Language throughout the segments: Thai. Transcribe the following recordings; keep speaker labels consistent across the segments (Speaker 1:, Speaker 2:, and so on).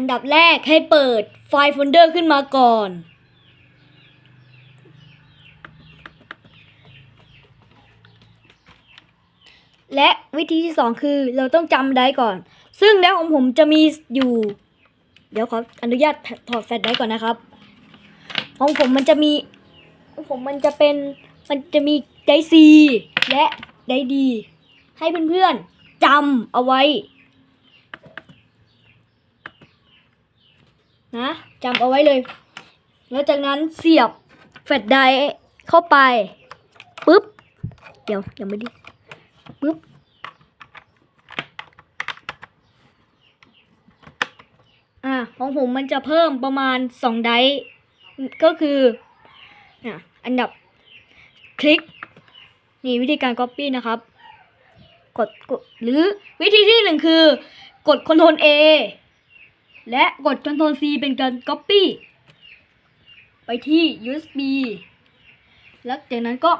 Speaker 1: อันดับแรกให้เปิดไฟล์โฟลเดอร์ขึ้นมาก่อน และวิธีที่สองคือเราต้องจำได้ก่อน ซึ่งแล้วของผมจะมีอยู่ เดี๋ยวขออนุญาตถอดแฟลชได้ก่อนนะครับ ของผมมันจะมีของผมมันจะเป็นมันจะมีไดซีและไดดี ให้เพื่อนๆจำเอาไว้ นะจำเอาไว้เลย แล้วจากนั้นเสียบแฟลชไดร์เข้าไปปุ๊บ เดี๋ยวยังไม่ดีปุ๊บอะของผมมันจะเพิ่มประมาณสองไดก็คืออะอันดับคลิก นี่วิธีการ Copy นะครับ กดกดหรือวิธีที่หนึ่งคือกด Ctrl A และกด Ctrl C เป็นการ Copy ไปที่ USB แล้วจากนั้นก็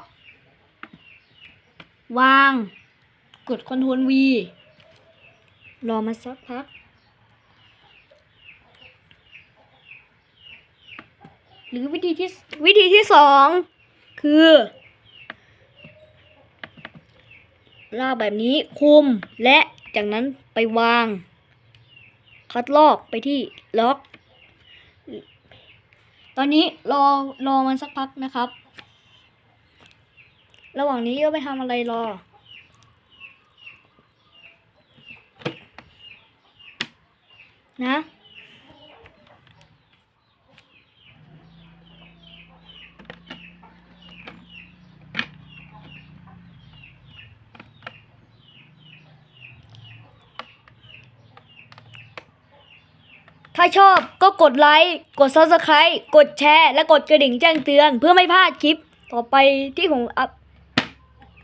Speaker 1: วาง กด Ctrl V รอมาสักพัก หรือวิธีที่วิธีที่สองคือ ลากแบบนี้คุมและจากนั้นไปวาง คัดลอกไปที่ล็อก ตอนนี้รอรอมันสักพักนะครับ ระหว่างนี้ก็ไปทำอะไรรอ นะ ถ้าชอบก็กดไลค์กด subscribe กดแชร์ และกดกระดิ่งแจ้งเตือน เพื่อไม่พลาดคลิปต่อไปที่ผมอัพ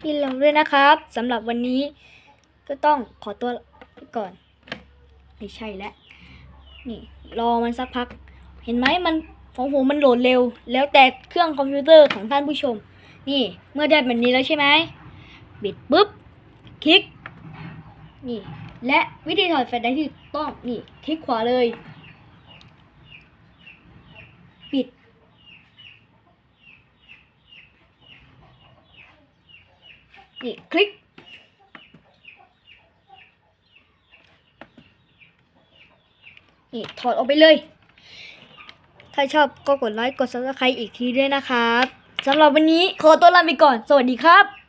Speaker 1: ที่ลงด้วยนะครับสำหรับวันนี้ก็ต้องขอตัวก่อน ไม่ใช่แล้วนี่รอมันสักพัก เห็นไหมมันของผมมันโหลดเร็ว แล้วแต่เครื่องคอมพิวเตอร์ของท่านผู้ชม นี่เมื่อได้แบบนี้แล้วใช่ไหมบิดปุ๊บคลิกนี่และวิธีถอดแฟลชไดรฟ์ที่ถูกต้องนี่คลิกขวาเลย ปิด นี่คลิก นี่ ถอดออกไปเลย ถ้าชอบก็กดไลค์ กด subscribe อีกทีด้วยนะครับ สำหรับวันนี้ขอตัวลาไปก่อน สวัสดีครับ